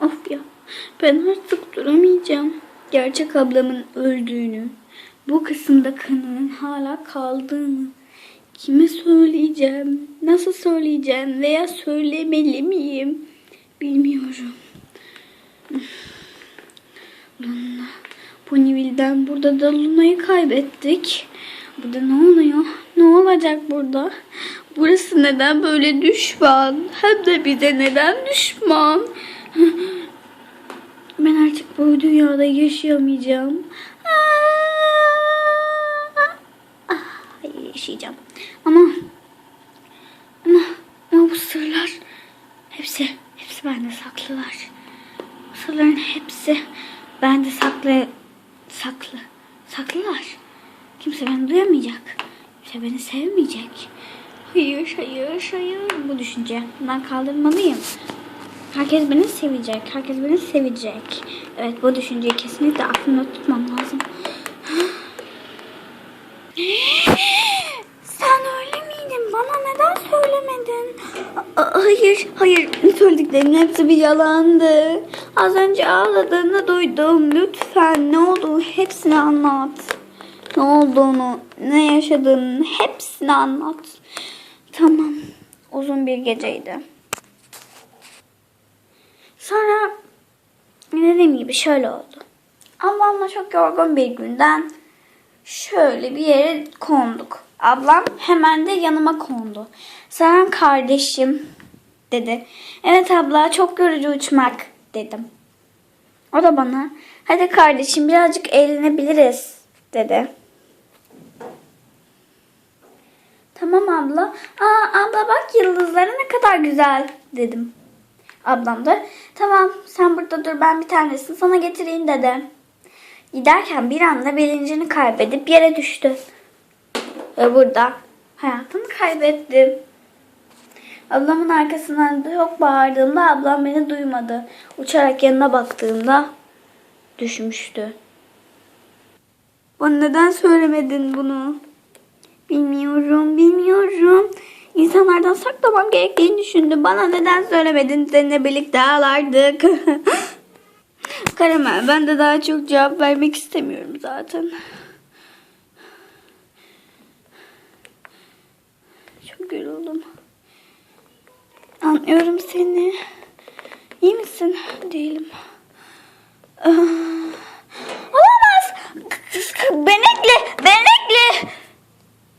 Of ya ben artık duramayacağım. Gerçek ablamın öldüğünü, bu kısımda kanının hala kaldığını kime söyleyeceğim, nasıl söyleyeceğim veya söylemeli miyim bilmiyorum. Luna, Ponyville'den burada da Luna'yı kaybettik. Burada ne oluyor? Ne olacak burada? Burası neden böyle düşman? Hem de bize neden düşman? Ben artık bu dünyada yaşayamayacağım. Hayır yaşayacağım. Ama ama ama bu sırlar hepsi hepsi bende saklılar. Bu sırların hepsi bende saklı saklı saklılar. Kimse beni duyamayacak. Kimse beni sevmeyecek. Hayır, hayır, hayır. Bu düşünce. Ben kaldırmalıyım. Herkes beni sevecek. Herkes beni sevecek. Evet bu düşünceyi kesinlikle aklımda tutmam lazım. Sen öyle miydin? Bana neden söylemedin? A- Hayır, hayır. Söylediklerimin hepsi bir yalandı. Az önce ağladığını duydum. Lütfen ne olduğunu hepsini anlat. Ne olduğunu, ne yaşadığını hepsini anlat. Tamam. Uzun bir geceydi. Dediğim gibi şöyle oldu. Ablamla çok yorgun bir günden şöyle bir yere konduk. Ablam hemen de yanıma kondu. Sen kardeşim dedi. Evet abla çok yorucu uçmak dedim. O da bana hadi kardeşim birazcık eğlenebiliriz dedi. Tamam abla. Aa abla bak yıldızları ne kadar güzel dedim. Ablam da tamam sen burada dur ben bir tanesini sana getireyim dedi. Giderken bir anda bilincini kaybedip yere düştü. Ve burada hayatını kaybettim. Ablamın arkasından da çok bağırdığımda ablam beni duymadı. Uçarak yanına baktığımda düşmüştü. Bana neden söylemedin bunu? Bilmiyorum, bilmiyorum. İnsanlardan saklamam gerektiğini düşündüm. Bana neden söylemedin? Seninle birlikte ağlardık. Karamel, ben de daha çok cevap vermek istemiyorum zaten. Çok yoruldum. Anlıyorum seni. İyi misin? Değilim.